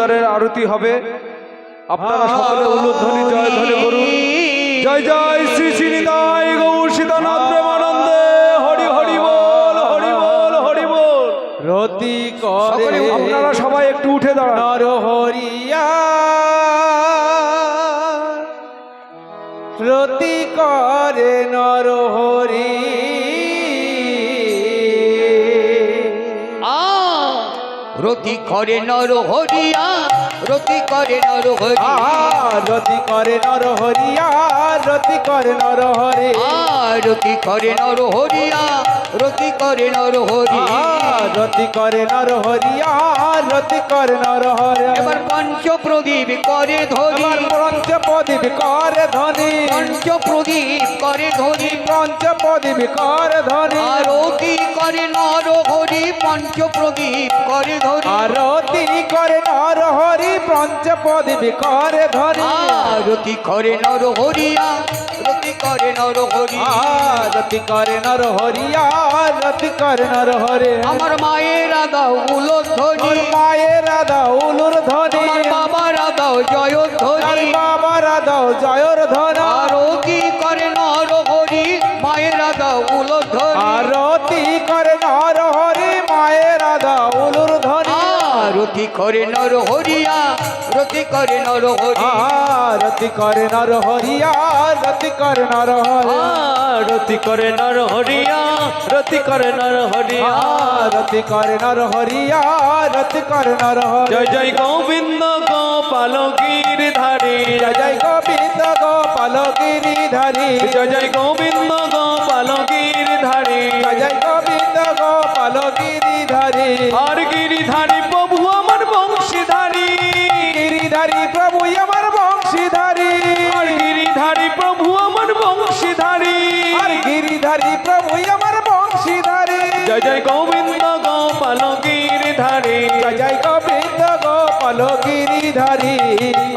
দ্বারের আরতি হবে। আপনারা সকলে উলুধ্বনি জয় ধ্বনি করুন। জয় জয় শ্রী শ্রী নিতাই গৌর সীতানাথ প্রেমানন্দে। হরি হরি বল হরি বল হরি বল। রতি করে আপনারা সবাই একটু উঠে দাঁড়ান। নর হরিয়া। রতি করে নর হরি। রতি করে নর হরিয়া রতি করে নর হরিয়া রতি করে নর হরিয়া রতি করে নর হরি আ রতি করে নর হরিয়া রতি করে নর হরি আ, রতি করে নর হরিয়া রতি করে নর হরি এবার পঞ্চ প্রদীপ করে ধরি এবার পঞ্চপদীপ করে ধনী পঞ্চ প্রদীপ করে ধরি পঞ্চপদীপ করে ধনী আরতি করে নর হরি পঞ্চ প্রদীপ করে ধরি আরতি করে নর হরি পঞ্চপদীপ করে ধরি আরতি করে নর হরিয়া রতি করে নর হরি আরতি করে নর হরিয়া রতি কর্ণর হরে। আমার মায়ের দাও উলুর ধ্বনি। মায়ের রাধা উলুর ধ্বনি। বাবার দাও জয় ধ্বনি। বাবার দাও জয়র ধ্বনি। আরতি করে নর হরি? মায়ের দাও ধ্বনি। আর আরতি আরতি করে নর হরিয়া রতি করে নর হরি আরতি করে নর হরিয়া রতি করে নর রতি করে নর হরিয়া রতি করে নর হরিয়া। রতি করে নর হরিয়া রতি করে নর জয় জয় গোবিন্দ গোপাল গিরিধারী জয় জয় গোবিন্দ গোপাল গিরিধারী জয় জয় গোবিন্দ গোপাল গিরিধারী জয় জয় গোবিন্দ গোপাল গিরিধারী আর গিরিধারী বংশীধারী আর গিরিধারী প্রভু আমার বংশীধারী। জয় জয় গোবিন্দ। গোপাল গিরিধারী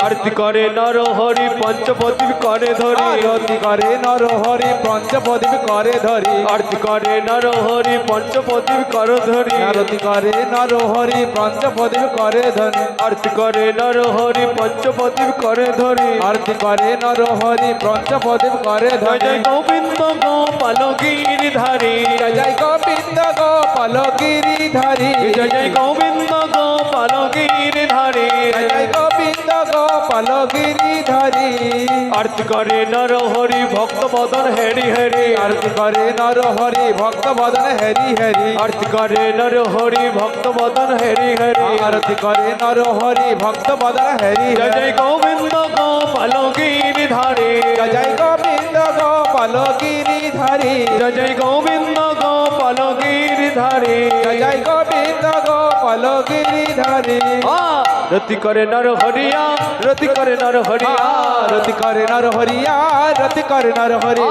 আরতি করে নর হরি পঞ্চপতি করে ধরি। আরতি করে নর হরি পঞ্চপদীপ করে ধরি। আরতি করে নর হরি পঞ্চপতি কর ধরি। আরতি করে নর হরি পঞ্চপদীপ করে ধরি। আরতি করে নর হরি পঞ্চপতি করে ধরি। আরতি করে নর হরি পঞ্চপদীপ করে জয় ধরি। জয় গোবিন্দ গোপাল গিরিধারী জয় জয় গোবিন্দ গোপাল গিরিধারী জয় জয় গোবিন্দ গোপাল গিরিধারী জয় জয় গোবিন্দ গোপাল গিরিধারী আরতি করে নর হরি ভক্ত বদন হেরি হেরি। আরতি করে নর হরি ভক্ত বদন হেরি হেরি। আরতি করে নর হরি ভক্ত বদন হেরি হেরি। আরতি করে নর হরি ভক্ত বদন হেরি জয় হেরি। জয় গোবিন্দ গোপাল গিরিধারী জয় জয় গোবিন্দ গোপাল গিরিধারী জয় জয় গোবিন্দ গোপাল গিরিধারী জয় গোবিন্দ গোপাল গিরিধারী রতি করে নর হরিয়া রতি করে নর হরিয়া রতি করে নর হরিয়া রতি করে নর হরি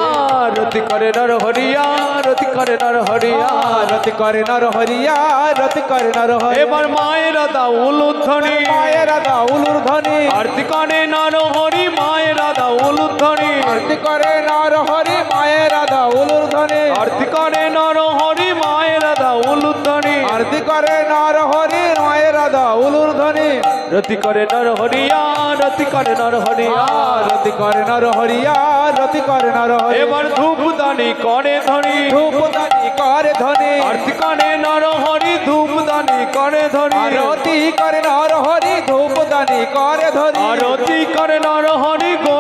রতি করে নর হরিয়া রতি করে নর হরিয়া রতি করে নর হরিয়া রতি করে নর হরি এবার মায়ের দাউল উদ্ধনি মায়ের দাউলুর ধ্বনি আরতি করে নর হরি মায়ের দাউল উদ্ধনি আরতি করে নর হরি মায়ের দাউলুর ধ্বনি আরতি করে নর হরি মায়ের দাউল উদ্ধনি আরতি করে নর হরি মায়ের দাউলুর ধ্বনি। রতি করে নর হরিয়া রতি করে নর হরিয়া রতি করে নর হরিয়া রতি করে নর হরি এবার ধূপ দানি করে ধরি ধূপ দানি করে ধ্বনি। আরতি করে নর হরি ধূপ দানি করে ধরি আরতি করে নর হরি ধূপ দানি করে ধরি আরতি করে নর হরি গোরা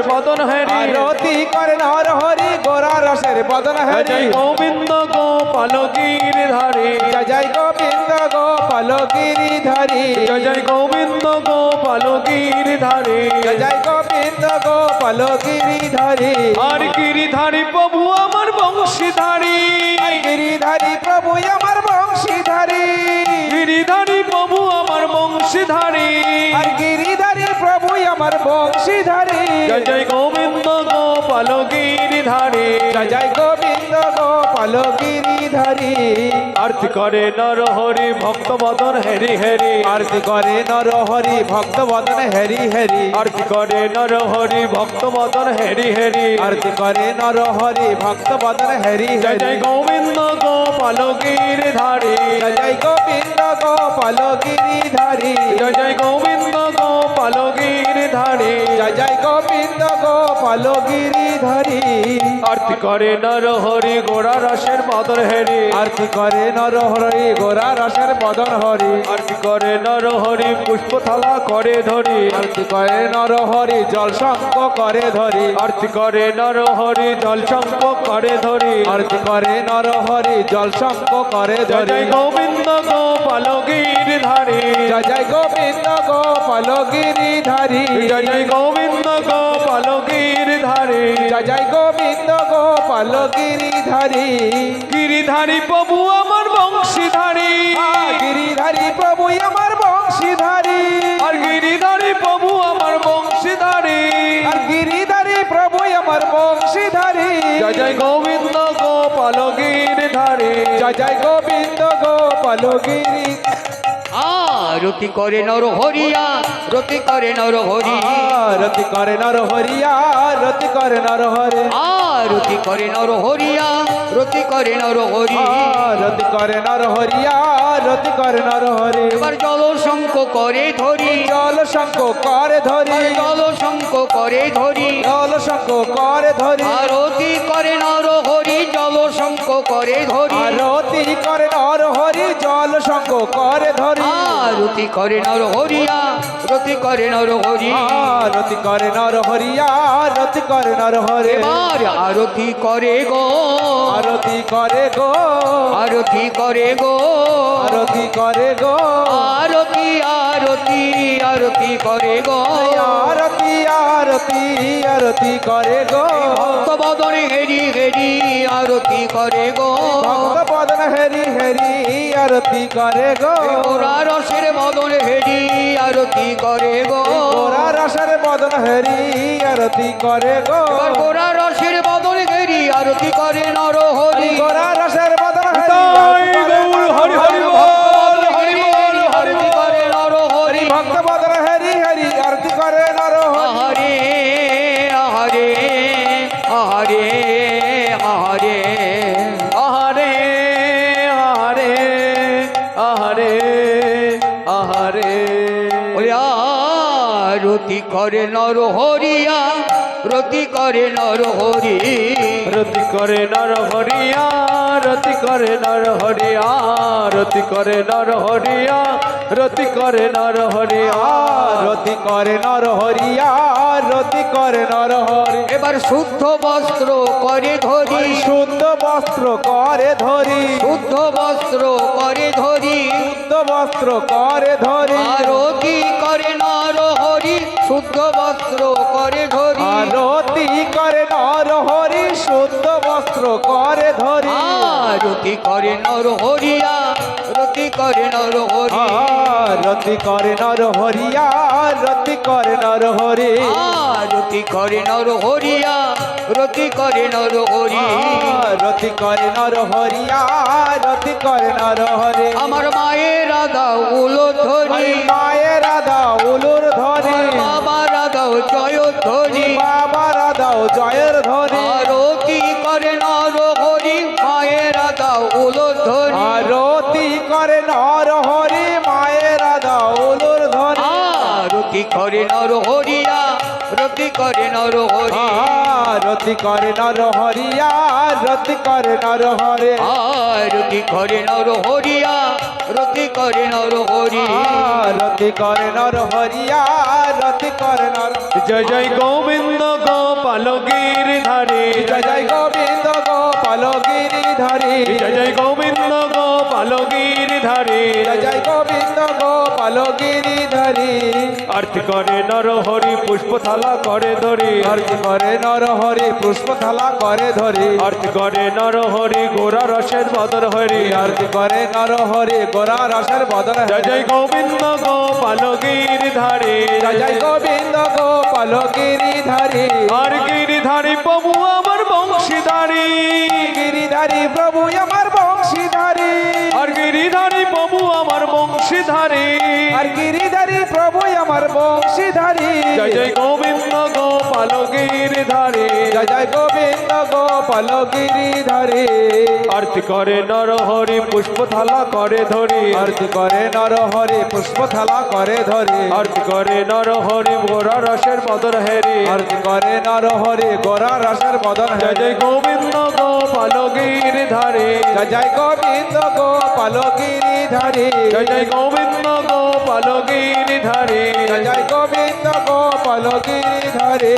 রসের বদন হেরি। আরতি করে নর হরি গোরা রসের বদন জয় হরি। গোবিন্দ গোপাল গিরিধারী জয় জয় গোবিন্দ গোপাল গিরিধারী জয় জয় গোবিন্দ গোপাল গিরিধারী জয় জয় গোবিন্দ গোপাল গিরিধারী আর গিরিধারী প্রভু আমার বংশীধারী। গিরিধারী প্রভু আমার বংশীধারী। গিরিধারী প্রভু আমার বংশীধারী। আর গিরিধারী প্রভু আমার বংশীধারী। জয় জয় গোবিন্দ গোপাল গিরিধারী জয় গোবিন্দ গোপাল গিরিধারী। আরতি করে নর হরি ভক্ত বদন হেরি হেরি। আরতি করে নর হরি ভক্ত বদন হেরি হেরি। আরতি করে নর হরি ভক্ত বদন হেরি হেরি। আরতি করে নর হরি ভক্ত বদন হেরি জয় জয় গোবিন্দ গোপাল গোপালগির ধারে জয় জয় গোবিন্দ গোপাল গিরিধারী। জয় জয় গোবিন্দ গোপালগির ধারে জয় জয় গোবিন্দ গোপাল গিরিধারী আরতি করে নর হরি গোড়া রসের মদর হেরি? আরতি করে নর হরি গোরা রসের বদন হরি। আরতি করে নর হরি পুষ্প থালা করে ধরি? আরতি করে নর হরি জল শঙ্ক করে ধরি। আরতি করে নর হরি জল চম্প করে ধরি? আরতি করে নর হরি জল শঙ্ক করে ধরি। গোবিন্দ গোপালগির ধারে। জয় জয় গোবিন্দ গোপাল গিরিধারী জয় জয় গোবিন্দ গোপালগির ধারে। জয় জয় গোবিন্দ গোপাল গিরিধারী। গিরিধারী প্রভু আমার বংশীধারী। গিরিধারী প্রভু আমার বংশীধারী। আর গিরিধারী প্রভু আমার বংশীধারী। আর গিরিধারী প্রভু আমার বংশীধারী। জয় জয় গোবিন্দ গোপালগির ধারে জয় জয় গোবিন্দ গোপাল গিরি আরতি করে নর হরিয়া রতি করে নর হরি। রতি করে নর হরিয়া রতি করে নর হরে। রতি করে নর হরিয়া রতি করে নর হরি। রতি করে নর হরিয়া রতি করে নর হরে। এবার জল শঙ্খ করে ধরি। জল শঙ্ক করে ধরি জল শঙ্খ করে ধরি জল শঙ্ক করে ধরি আরতি করে নর হরি জল শঙ্খ করে ধরি আরতি করে নর হরি জল শঙ্ক করে ধরি আরতি করে নর হরিয়া রতি করে নর হরি রতি করে নর হরিয়া রতি করে নর হরে আরতি করে গো আরতি করে গো আরতি করে গো আরতি করে গো আরতি আরতি আরতি করে গো। আরতি আরতি আরতি করে গো। ভক্ত বদনে হেরি হেরি আরতি করে গো। ভক্ত বদন হেরি হেরি আরতি করে গো। ওরা রসের বদনে হেরি আরতি করে গো। গোরা রসের বদন হেরি আরতি করে গো। গোরা রসের বদনে হেরি আরতি করে নর হরি গোরা রসের আহারে আহারে। আরতি করে নর হরিয়া রতি করে নর হরি রতি করে নর হরিয়া রতি করে নর হরিয়া রতি করে নর হরিয়া রতি করে নর হরিয়া। রতি করে নর হরিয়া রতি করে নর হরি এবার শুদ্ধ বস্ত্র করে ধরি। শুদ্ধ বস্ত্র করে ধরি। শুদ্ধ বস্ত্র করে বস্ত্র করে ধরি। কি করে নর হরি? শুদ্ধ বস্ত্র বস্ত্র করে ধরি। আরতি করে নর হরিয়া রতি করে নর হরি। রতি করে নর হরিয়া রতি করে নর হরি। আরতি করে নর হরিয়া রতি করে নর হরি। রতি করে নর হরিয়া রতি করে নর হরি। আমার মায়ের রাধা উলো ধরি মায়ের রাধা উলুর ধরি বাবা রাধা জয় ধরি বাবা রাধাও জয়ের আরতি করে নর হরিয়া রতি করে নর হরি রতি করে নর হরিয়া রতি করে নর হরে। আরতি করে নর হরিয়া রতি করে নর হরি রতি করে নর হরিয়া রতি করে নর জয় জয় গোবিন্দ গোপালগির ধারে। জয় জয় গোবিন্দ গোপাল গিরিধারী জয় জয় গোবিন্দ গোপালগির ধারে জয় জয় গোবিন্দ গোপাল গিরিধারী আরতি করে নর হরি পুষ্প থালা করে ধরি। আরতি করে নর হরি পুষ্প থালা করে ধরি। আরতি করে নর হরি গোরা রসের বদর হরি। আরতি করে নর হরি গোরা রসের বদন জয় জয় গোবিন্দ গোপালগির ধারে। জয় জয় গোবিন্দ গোপাল গিরিধারী আর গিরিধারী প্রভু আমার বংশীধারী গিরিধারী প্রভু আমার বংশীধারী আর গিরিধারী প্রভু আমার বংশীধারী। আর গিরিধারী প্রভু আমার বংশীধারী। জয় জয় গোবিন্দ। গোপাল গিরিধারী জয় জয় গোবিন্দ গোপাল গিরিধারী আরতি করে নর হরি পুষ্প থালা করে ধরি। আরতি করে নর হরি পুষ্প থালা করে ধরে। আরতি করে নর হরি মোরা রসের মদর হেরি। আরতি করে নর হরি গোরা রসের মদন জয় জয় গোবিন্দ গোপাল গিরিধারী জয় জয় গোবিন্দ গোপাল গিরিধারী জয় জয় গোবিন্দ গোপাল গিরিধারী জয় গোবিন্দ গোপাল গিরিধারী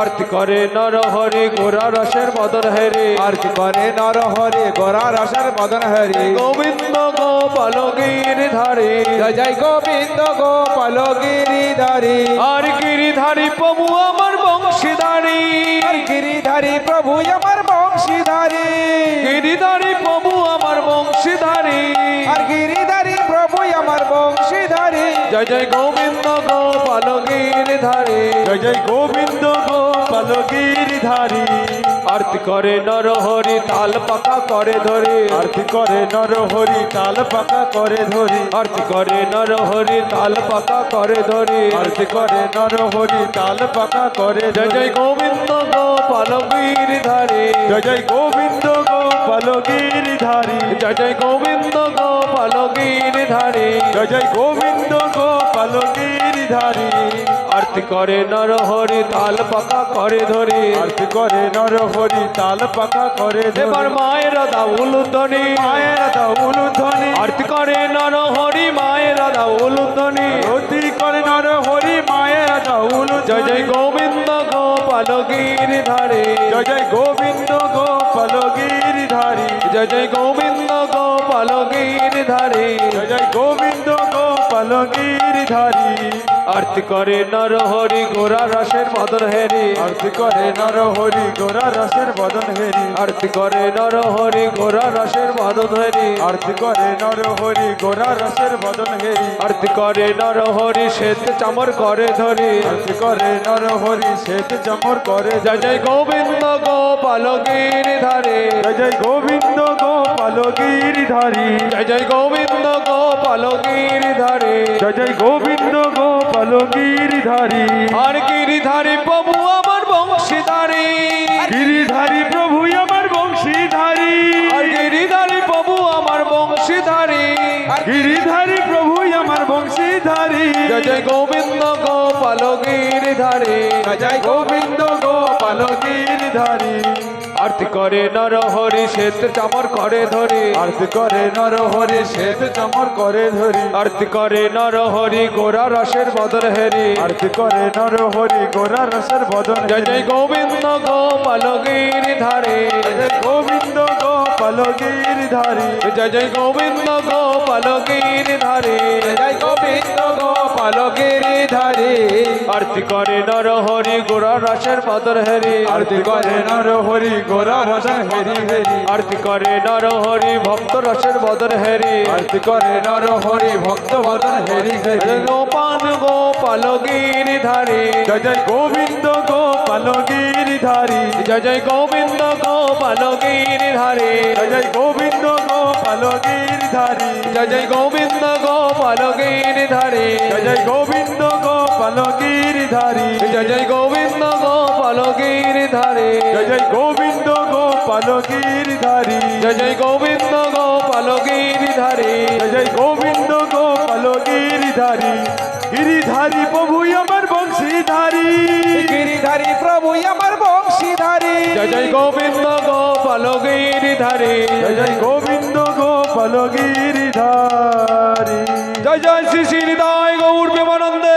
আরতি করে নর হরি গোরা রসের মদর হেরি। আরতি করে নর হরি গোরা রসের মদন হরি। গোবিন্দ গোপাল গিরিধারী জয় জয় গোবিন্দ গোপাল গিরিধারী আর গিরিধারী প্রভু আমার বংশীধারী। আর গিরিধারী প্রভু আমার বংশীধারী। গিরিধারী জয় জয় গোবিন্দ গোপাল গিরিধারী জয় জয় গোবিন্দ গোপাল গিরিধারী আরতি করে নর হরি তাল পাকা করে ধরে। আরতি করে নর হরি তাল পাকা করে ধরি। আরতি করে নর হরি তাল পাকা করে ধরে। আরতি করে নর হরি তাল পাকা করে জয় জয় গোবিন্দ গোপাল গিরিধারী জয় জয় গোবিন্দ গোপাল গিরিধারী জয় জয় গোবিন্দ গোপাল গিরিধারী জয় জয় গোবিন্দ গোপাল গিরিধারী আরতি করে নর হরি তাল পাকা করে ধরে। আরতি করে নর হরি তাল পাকা করে এবার মায়ের দাউল ধ্বনি মায়ের দাউল ধ্বনি আরতি করে নর হরি মায়ের দাউল ধ্বনি রতি করে নর হরি মায়ের দাউল জয় জয় গোবিন্দ গোপাল গিরিধারী জয় জয় গোবিন্দ গোপাল গিরিধারী জয় জয় গোবিন্দ গোপাল গিরিধারী জয় জয় গোবিন্দ গোপাল গিরিধারী আরতি করে নর হরি গোরা রসের মদন হেরি। আরতি করে নর হরি গোরা রসের মদন হেরি। আরতি করে নর হরি গোরা রসের মদন হেরি। আরতি করে নর হরি গোরা রসের বদন হেরি। আরতি করে নর হরি শ্বেত চামর করে ধরি। আরতি করে নর হরি শ্বেত চমর করে জয় জয় গোবিন্দ গোপাল গিরিধারী জয় জয় গোবিন্দ গোপাল গিরিধারী জয় জয় গোবিন্দ গোপাল গিরিধারী জয় জয় গোবিন্দ গোপাল গিরিধারী আর গিরিধারী প্রভু আমার বংশীধারী। গিরিধারী প্রভু আমার বংশীধারী। আর গিরিধারী প্রভু আমার বংশীধারী। গিরিধারী প্রভু আমার বংশীধারী। জয় গোবিন্দ গোপাল গিরিধারী জয় গোবিন্দ গোপাল গিরিধারী আরতি করে নর হরি শ্বেত চামর করে ধরি। আরতি করে নর হরি শ্বেত চমর করে ধরি। আরতি করে নর হরি গোরা রসের বদর হেরি। আরতি করে নর হরি গোরা রসের বদন জয় জয় গোবিন্দ গোপাল গিরিধারী গোবিন্দ গোপাল গিরিধারী জয় জয় গোবিন্দ গোপাল গিরিধারী জয় জয় গোবিন্দ গোপাল গিরিধারী আরতি করে নর হরি গোরা রসের বদর হেরি আরতি করে নর হরি গোরা রসন হেরি হেরি। আরতি করে নর হরি ভক্ত রসের বদর হেরি। আরতি করে নর হরি ভক্ত বদন হেরি হেরি। গোপাল গোপাল গিরিধারী জয় জয় গোবিন্দ গোপাল গিরিধারী জয় জয় গোবিন্দ গোপাল গিরিধারী জয় জয় গোবিন্দ গোপাল গিরিধারী জয় জয় গোবিন্দ গোপাল গিরিধারী জয় জয় গোবিন্দ গোপাল গিরিধারী জয় জয় গোবিন্দ গোপাল গিরিধারী জয় জয় গোবিন্দ গোপাল গিরিধারী জয় জয় গোবিন্দ গোপাল গিরিধারী জয় জয় গোবিন্দ গোপাল গিরিধারী গিরিধারী প্রভু আমার বংশীধারী। গিরিধারী প্রভু আমার বংশীধারী। জয় জয় গোবিন্দ গোপাল গিরিধারী জয় জয় গোবিন্দ গোপাল গিরিধারী জয় জয় শ্রী শ্রী হৃদয় গৌর প্রেমানন্দে।